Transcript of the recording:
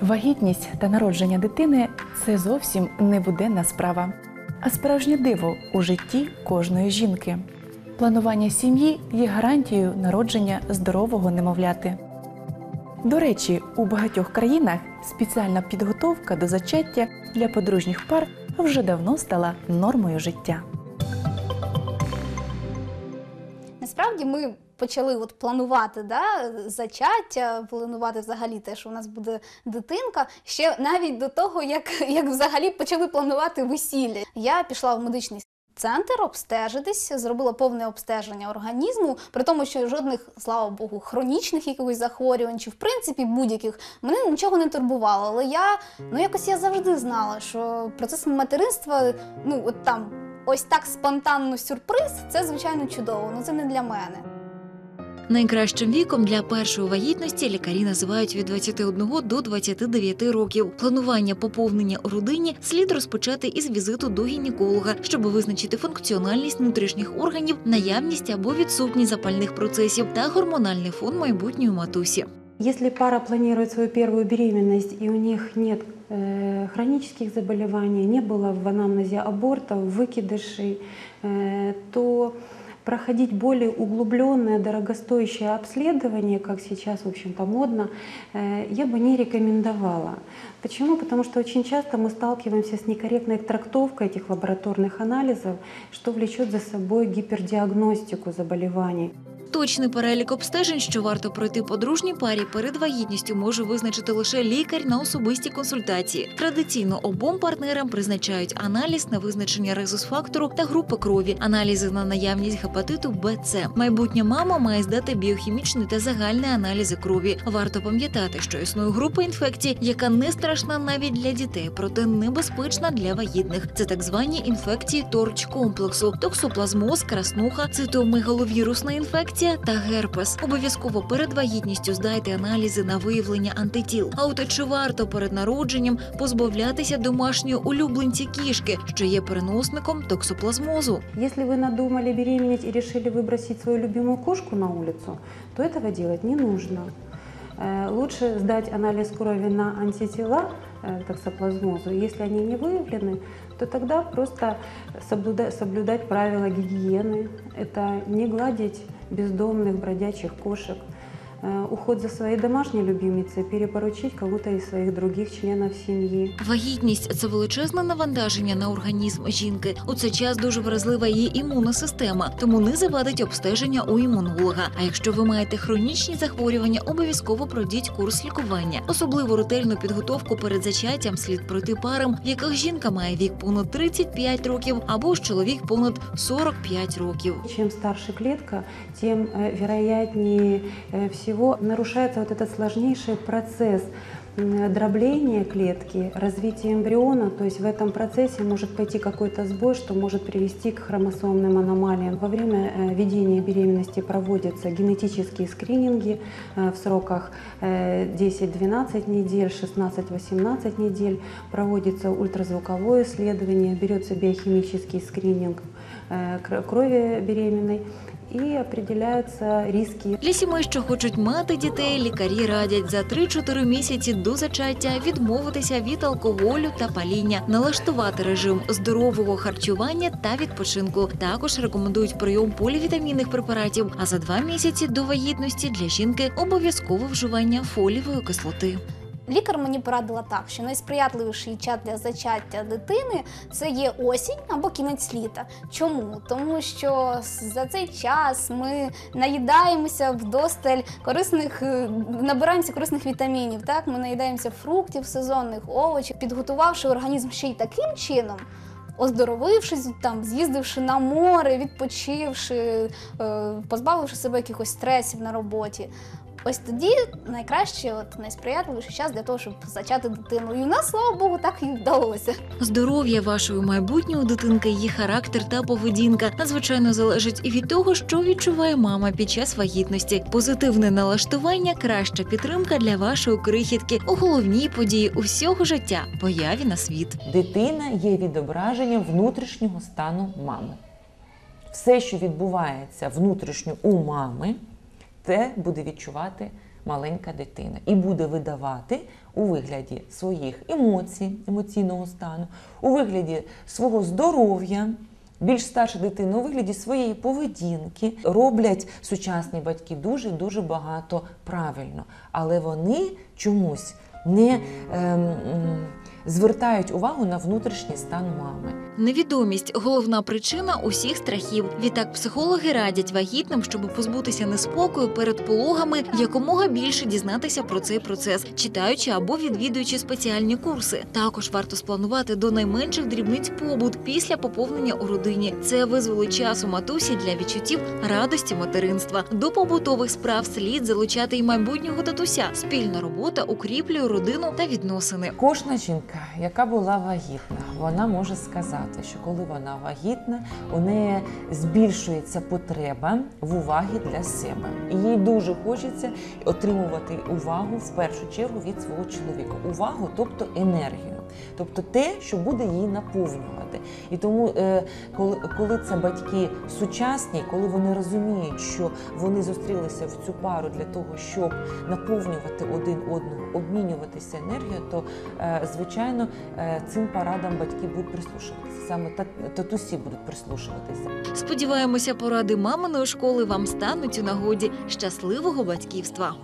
Вагітність та народження дитини це зовсім не буденна справа, а справжнє диво у житті кожної жінки. Планування сім'ї є гарантією народження здорового немовляти. До речі, у багатьох країнах спеціальна підготовка до зачаття для подружніх пар вже давно стала нормою життя. Насправді ми почали от планувати да, зачаття, планувати взагалі те, що у нас буде дитинка, ще навіть до того, як, як взагалі почали планувати весілля. Я пішла в медичний центр обстежитись, зробила повне обстеження організму, при тому, що жодних, слава Богу, хронічних якихось захворювань чи в принципі будь-яких мене нічого не турбувало. Але я ну якось я завжди знала, що процес материнства, ну от там. Ось так спонтанно сюрприз, це звичайно чудово, але це не для мене. Найкращим віком для першої вагітності лікарі називають від 21 до 29 років. Планування поповнення у родині слід розпочати із візиту до гінеколога, щоб визначити функціональність внутрішніх органів, наявність або відсутність запальних процесів та гормональний фон майбутньої матусі. Если пара планирует свою первую беременность и у них нет э, хронических заболеваний, не было в анамнезе абортов, выкидышей, э, то проходить более углубленное, дорогостоящее обследование, как сейчас, в общем-то, модно, э, я бы не рекомендовала. Почему? Потому что очень часто мы сталкиваемся с некорректной трактовкой этих лабораторных анализов, что влечет за собой гипердиагностику заболеваний. Точний перелік обстежень, що варто пройти подружній парі перед вагітністю, може визначити лише лікар на особистій консультації. Традиційно обом партнерам призначають аналіз на визначення резус-фактору та групи крові, аналізи на наявність гепатиту Б, С. Майбутня мама має здати біохімічний та загальний аналізи крові. Варто пам'ятати, що існує група інфекцій, яка не страшна навіть для дітей, проте небезпечна для вагітних. Це так звані інфекції торч комплексу, токсоплазмоз, краснуха, цитомегаловірусна інфекція та герпес. Обов'язково перед вагітністю здайте аналізи на виявлення антитіл. А от чи варто перед народженням позбавлятися домашньої улюбленці кішки, що є переносником токсоплазмозу? Если вы надумали беременеть и решили выбросить свою любимую кошку на улицу, то этого делать не нужно. Э, Лучше сдать анализ крови на антитела э, к токсоплазмозу. Если они не выявлены, то тогда просто соблюда- соблюдать правила гигиены. Это не гладить бездомных бродячих кошек. Э, Уход за своей домашней любимицей перепоручить кому-то из своих других членов семьи. Вагітність це величезне навантаження на організм жінки. У цей час дуже вразлива її імунна система, тому не завадить обстеження у імунолога. А якщо ви маєте хронічні захворювання, обов'язково пройдіть курс лікування. Особливо ретельну підготовку перед зачаттям слід пройти парам, в яких жінка має вік понад 35 років або ж чоловік понад 45 років. Чем старше клетка, тем э, вероятнее э, всего нарушается вот этот сложнейший процесс дробления клетки, развития эмбриона. То есть в этом процессе может пойти какой-то сбой, что может привести к хромосомным аномалиям. Во время э, ведения беременности проводятся генетические скрининги э, в сроках э, 10-12 недель, 16-18 недель. Проводится ультразвуковое исследование, берется биохимический скрининг э, кр- крови беременной и определяются риски Для сімей, що хочуть мати дітей, лікарі радять за 3-4 місяці до зачаття відмовитися від алкоголю та паління, налаштувати режим здорового харчування та відпочинку. Також рекомендують прийом полівітамінних препаратів. А за 2 місяці до вагітності для жінки обов'язкове вживання фолієвої кислоти. Лікар мені порадила так, що найсприятливіший час для зачаття дитини це є осінь або кінець літа. Чому? Тому що за цей час ми наїдаємося вдосталь корисних, е, набираємося корисних вітамінів. Так, ми наїдаємося фруктів, сезонних овочів, підготувавши організм ще й таким чином. Оздоровившись там, з'їздивши на море, відпочивши, е, позбавивши себе якихось стресів на роботі. Ось тоді найкраще, от найсприятливіший час для того, щоб зачати дитину. І у нас, слава Богу, так і вдалося. Здоров'я вашої майбутньої дитинки, її характер та поведінка надзвичайно залежить і від того, що відчуває мама під час вагітності. Позитивне налаштування краща підтримка для вашої крихітки у головній події усього життя появі на світ. Дитина є відображенням внутрішнього стану мами. Все, що відбувається внутрішньо у мами, те буде відчувати маленька дитина і буде видавати у вигляді своїх емоцій, емоційного стану, у вигляді свого здоров'я. Більш старша дитина у вигляді своєї поведінки роблять сучасні батьки дуже дуже багато правильно, але вони чомусь не м, звертають увагу на внутрішній стан мами. Невідомість головна причина усіх страхів. Відтак психологи радять вагітним, щоб позбутися неспокою перед пологами, якомога більше дізнатися про цей процес, читаючи або відвідуючи спеціальні курси. Також варто спланувати до найменших дрібниць побут після поповнення у родині. Це визволить час у матусі для відчуттів радості материнства. До побутових справ слід залучати і майбутнього татуся. Спільна робота укріплює родину та відносини. Кожна жінка, яка була вагітна, вона може сказати, що коли вона вагітна, у неї збільшується потреба в увагі для себе. І їй дуже хочеться отримувати увагу в першу чергу від свого чоловіка. Увагу, тобто енергію. Тобто те, що буде її наповнювати. І тому, е, коли, це батьки сучасні, коли вони розуміють, що вони зустрілися в цю пару для того, щоб наповнювати один одного, обмінюватися енергією, то е, звичайно е, цим порадам батьки будуть прислушуватися. Саме тат- татусі будуть прислушуватися. Сподіваємося, поради маминої школи вам стануть у нагоді щасливого батьківства.